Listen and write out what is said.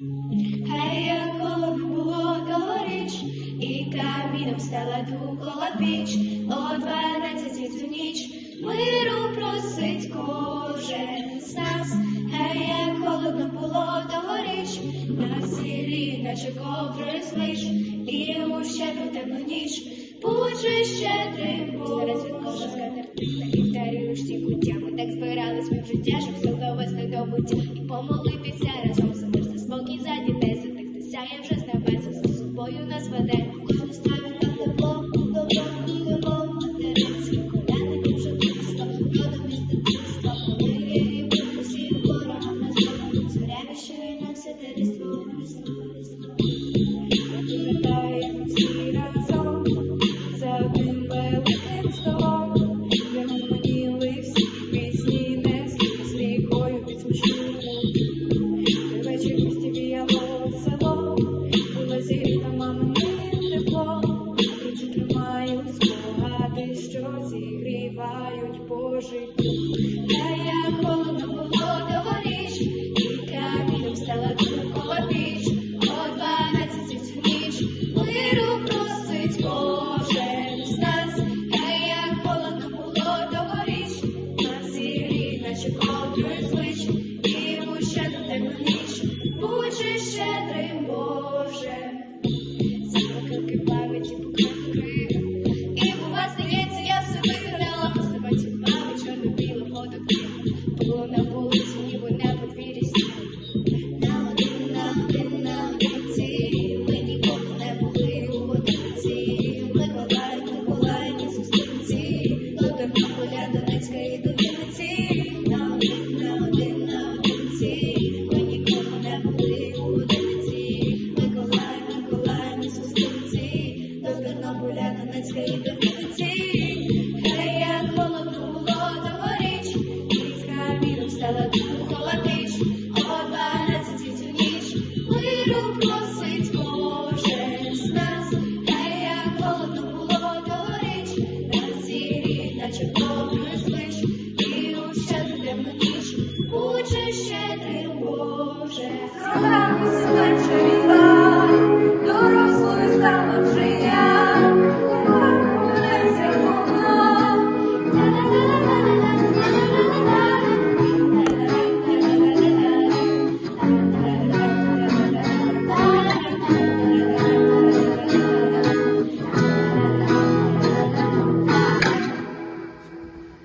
Хай як холодно було тогоріч, і каміном стала дукола піч, о дванадцятій цю ніч миру просить кожен з нас. Хай як холодно було тогоріч, на сілі, наче ковдри спиш, і у щедру темну ніч, Боже щедрий Бог. Зараз відкоша скатертина і вдарюєш ті куттями. Так збирались ми в життя, щоб все довести до буття. І помолитися за собою нас веде. Кожен ставить на тепло, добро, любов, материнські коляни дуже близько, родом місто близько, коли є і ми ворогам на зло, зорями, що й на все те різдво, різдво, різдво. Вітаємо всі разом. За одним великим столом, де гомоніли всі пісні, несли стрійкою під смачну Той вечір в місті віяло зігрівають Божий Тернополя, Донецька і до Вінниці. Хай як холодно було тогоріч, і з камінем стала піч, о дванадцятій цю ніч, миру просить кожен з нас. Хай як було тогоріч, на сірі, наче ковдрою звич, і у щедру темну ніч, будь же щедрим Боже.